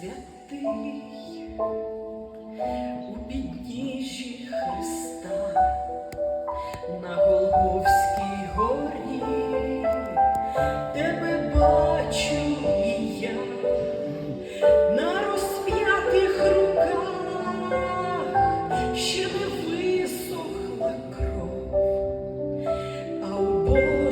святий у бідніші Христа на Голговській горі тебе бачу і я на розп'ятих руках ще не висохла кров, а у Бога.